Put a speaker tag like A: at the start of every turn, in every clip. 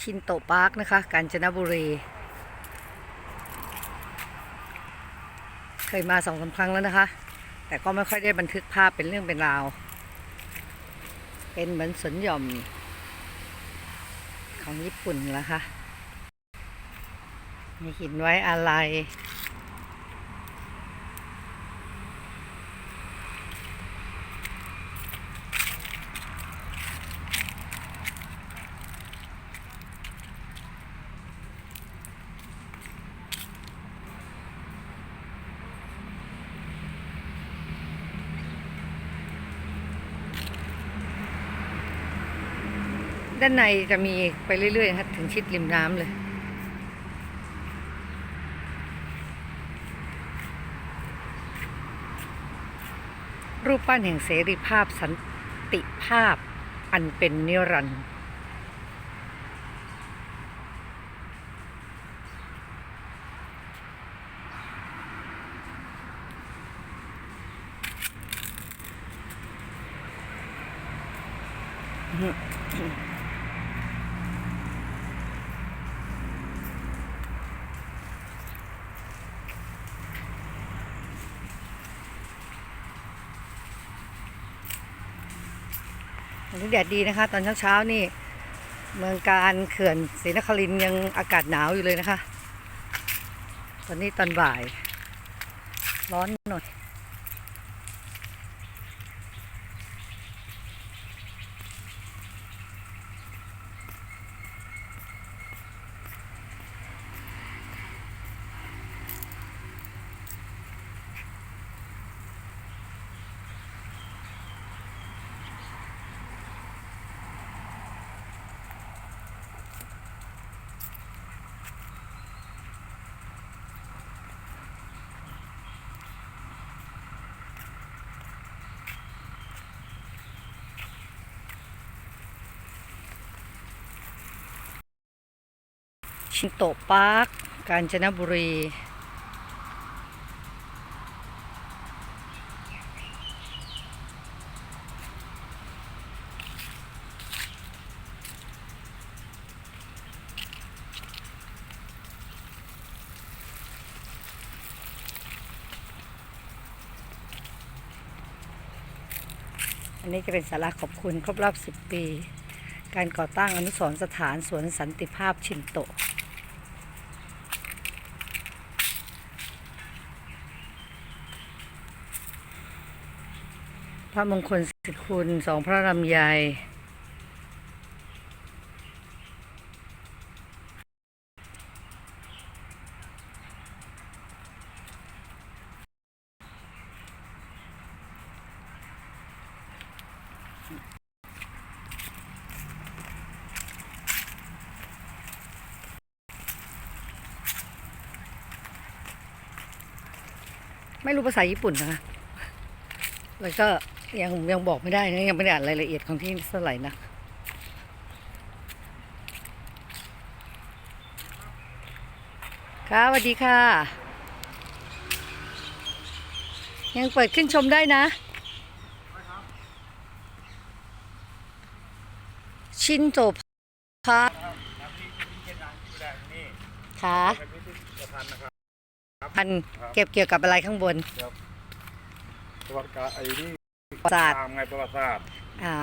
A: ชินโตปาร์คนะคะ กาญจนบุรี เคยมาสองสามครั้งแล้วนะคะ แต่ก็ไม่ค่อยได้บันทึกภาพเป็นเรื่องเป็นราว เป็นเหมือนสวนหย่อม ของญี่ปุ่นแล้วค่ะมีหินไว้อะไร ด้านในจะมีไปเรื่อยๆนะคะถึงชิดริมน้ำเลย รูปปั้นแห่งเสรีภาพสันติภาพอันเป็นนิรันดร์ วันนี้แดดดีนะคะ ตอนเช้าๆนี่ เมืองการเขื่อนศรีนครินยังอากาศหนาวอยู่เลยนะคะ ตอนนี้ตอนบ่าย ร้อน ชินโตปาร์คกาญจนบุรี อันนี้จะเป็นสาระขอบคุณครบรอบ 10 ปีการก่อตั้งอนุสรณ์สถานสวนสันติภาพชินโตะ ระมงคลสิทธิคุณสองพระรำไยไม่รู้ภาษาญี่ปุ่นนะคะ แล้วก็ ยังยังบอกไม่ได้นะยังไม่ได้อ่านรายละเอียดของที่เท่าไหร่นะค่ะสวัสดีค่ะ ยังเปิดขึ้นชมได้นะ ชินโตพาค่ะพันเก็บเกี่ยวกับอะไรข้างบน
B: ประวัติการไอ้นี่
A: ประวัติศาสตร์
B: ตามไงประวัติศาสตร์
A: อ่า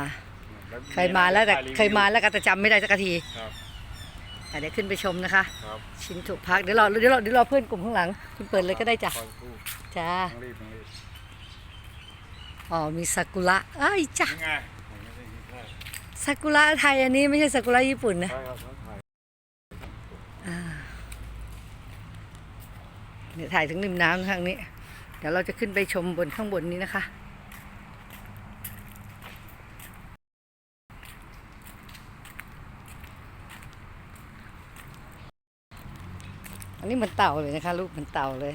B: แล้ว
A: เคยมาแล้วแต่
B: ถ่รีวิ
A: เคยมาแล้วก็จะจำไม่ได้สักที
B: ครับ
A: แต่เดี๋ยวขึ้นไปชมนะคะ
B: ครับ
A: ชินถูกพักเดี๋ยวรอเดี๋ยวรอเดี๋ยวรอเพื่อนกลุ่มข้างหลัง คุณเปิดเลยก็ได้จ้ะ
B: คอยพูด
A: จ้า
B: ต้องรีบต้องรีบ
A: อ๋อมีซากุระอ้ายจ้ะ
B: นี่ไงผมไม่ได้ยินแค่
A: ซากุระไทยอันนี้ไม่ใช่ซากุระญี่ปุ่นนะ
B: ใช่ครับต้องถ่าย
A: อ่าเดี๋ยวถ่ายถึงริมน้ำทางนี้ เดี๋ยวเราจะขึ้นไปชมบนข้างบนนี้นะคะ อันนี้เหมันเต่าเลยนะคะลูกเหมันเต่าเลย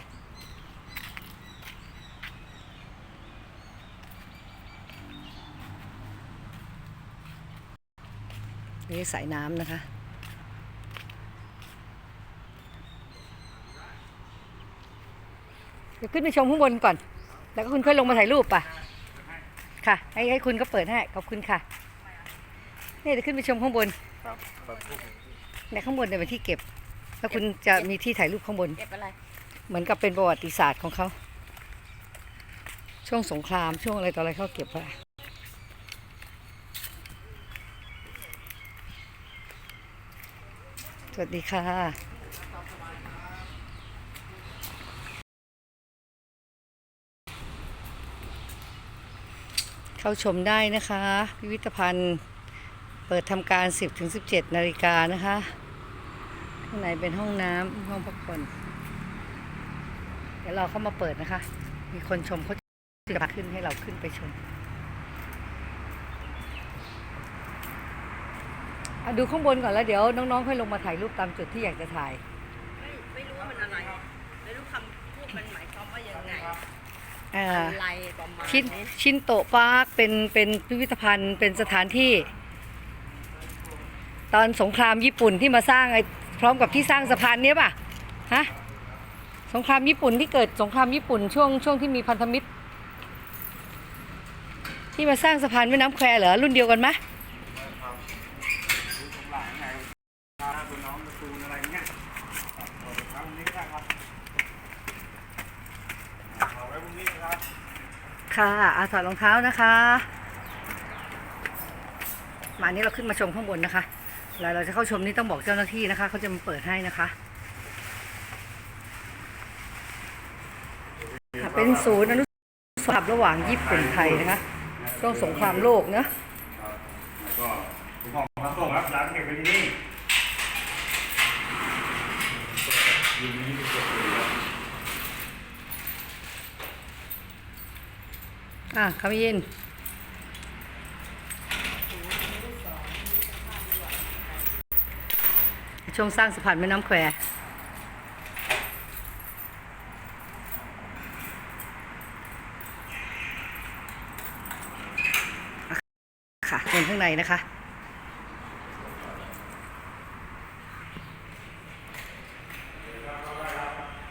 A: นี่สายน้ำนะคะเดี๋ยวขึ้นไปชมข้างบนก่อน แล้วก็คุณค่อยลงมาถ่ายรูปป่ะ ค่ะ ให้ให้คุณก็เปิดให้ ขอบคุณค่ะ นี่เดี๋ยวขึ้นไปชมข้างบน
B: ครับขอบคุณ
A: ในข้างบนเนี่ยเป็นที่เก็บ แล้วคุณจะมีที่ถ่ายรูปข้างบน
C: เก็บอะไร
A: เหมือนกับเป็นประวัติศาสตร์ของเขา ช่วงสงครามช่วงอะไรต่ออะไรเขาเก็บไว้สวัสดีค่ะเข้าชมได้นะคะ พิพิธภัณฑ์เปิดทำการ 10-17 นาฬิกานะคะ ข้างในเป็นห้องน้ำห้องพักผ่อนเดี๋ยวเราเข้ามาเปิดนะคะ มีคนชมเขาจะพาขึ้นให้เราขึ้นไปชมอะดูข้างบนก่อนแล้วเดี๋ยวน้องๆค่อยลงมาถ่ายรูปตามจุดที่อยากจะถ่าย
C: ไม่ไม่รู้ว่ามันอะไร ไม่รู้คำพูดมันหมายความว่ายังไง
A: เอ่อ
C: อะไรประมาณ
A: ชิน
C: นี้
A: ชินโตะปาร์คเป็นเป็นพิพิธภัณฑ์เป็นสถานที่ ตอนสงครามญี่ปุ่นที่มาสร้างไอ้ พร้อมกับที่สร้างสะพานเนี้ยป่ะฮะสงครามญี่ปุ่นที่เกิดสงครามญี่ปุ่นช่วงช่วงที่มีพันธมิตร ที่มาสร้างสะพานแม่น้ำแควเหรอรุ่นเดียวกันไหม
B: คุณน้องการะตูนอะไรเงี้ยเอาไปทำตรงนี้ก็ได้ครับเอาไว้พรุ่ะ
A: อาถอดรองเท้านะคะ มานนี้เราขึ้นมาชมข้างบนนะคะ แล้วเราจะเข้าชมนี่ต้องบอกเจ้าหน้าที่นะคะ เขาจะมาเปิดให้นะคะ เป็นศูนย์อนุสาวรีย์ระหว่างญี่ปุ่นไทยนะคะ ช่วงสงครามโลกเนอะ
B: แล้วก็คุณพ่อมาส่งครับร้านเก็บไว้ที่นี่ยินนี้ไปเก็บเลยครับ
A: อะคำยิน ช่วงสร้างสะพานแม่น้ำแควค่ะเดินข้างในนะคะ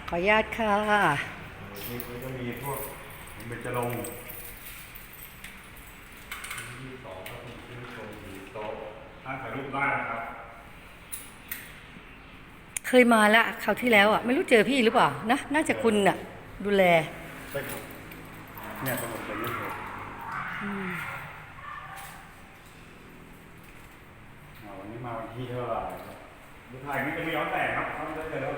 A: ขออนุญาตค่ะ
B: นี่ก็มีพวกเบญจรงค์ที่สองครับที่ชมดีโต๊ะนั่งถ่ายรูปได้นะครับ
A: เคยมาแล้วคราวที่แล้วอะไม่รู้เจอพี่หรือเปล่านะน่าจะคุณน่ะ ดูแล
B: ใช่ครับเนี่ยสมุดเป็นเรื่องเลยอ่าวันนี้มาวันที่เท่าไหร่ครับดูถ่ายนี่จะไม่ย้อนแสงครับทำได้เลยครับ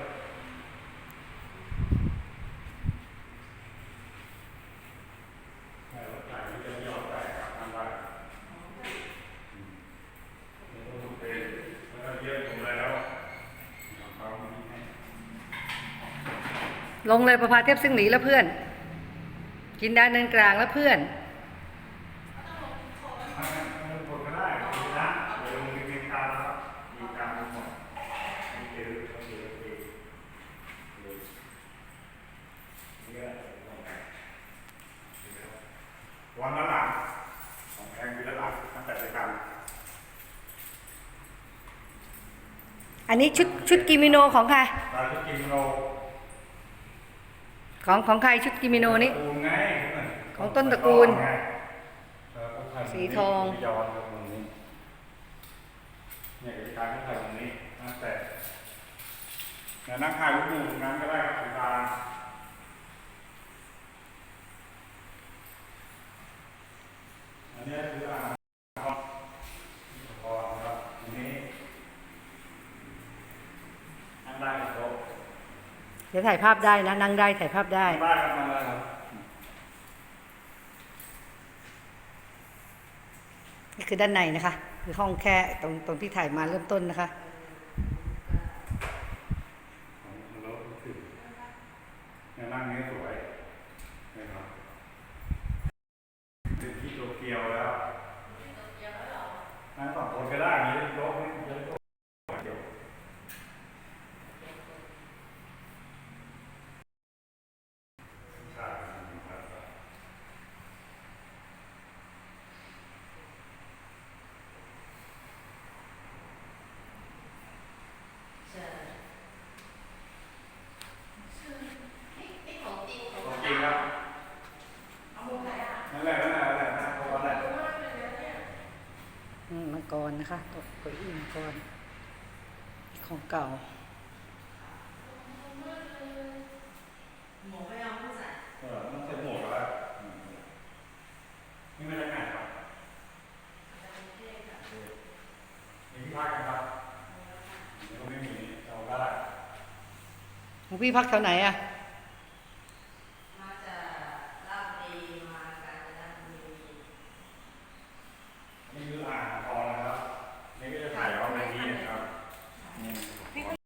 B: ใช่ว่าถ่ายนี่จะไม่ย้อนแสงครับทำได้อืมนี่ก็ดูเป็นแล้วก็เยอะผมแล้วเอาเขามานี่ให้
A: ลงเลยประพาเทพซึ่งหนีแล้วเพื่อน กินดานเนินกลางแล้วเพื่อน
B: กดก็ได้ดีนะเดี๋ยวลงในเมกาแล้วครับมีการหมดมีเจอโอเคโอเคเลยนี่ก็ลงไปวันละหลังของแพงวีละหลังตั้งแต่รายการ
A: อันนี้ชุดชุดกิมิโนของใคร
B: ตอนที่กินโล
A: ของของใครชุดกิมิโนนี้
B: ตูนไง
A: ของต้นตระกูล
B: ไงเออก็ถ่าย
A: สีทอง
B: ย้อนครับตรงนี้เนี่ยกิจการก็ถ่ายตรงนี้ตั้งแต่เนี่ยนั่งถ่ายรูปหมู่ตรงนั้นก็ได้ครับสีตาอันนี้คืออ่างครับพอครับอันนี้นั่งได้ครับโต๊ะ
A: เดี๋ยวถ่ายภาพได้นะ นั่งได้ถ่ายภาพได้
B: นั่งได้ครับนั่งได้ครับ
A: นี่คือด้านในนะคะ คือห้องแค่ตรงตรงที่ถ่ายมาเริ่มต้นนะคะ
B: แล้วก็คือเนี่ยนั่งนี้ นะคะตกเก้าอี้
C: มังกร
A: ของเก่า
C: หมวกไม่อาไม่ใส่
B: เออต้หมวกแล้วนี่มาจากไหรับมียพักกันครับเดี๋ยวไม่มีเอาได้
A: ของพี่พักแถวไหนอะ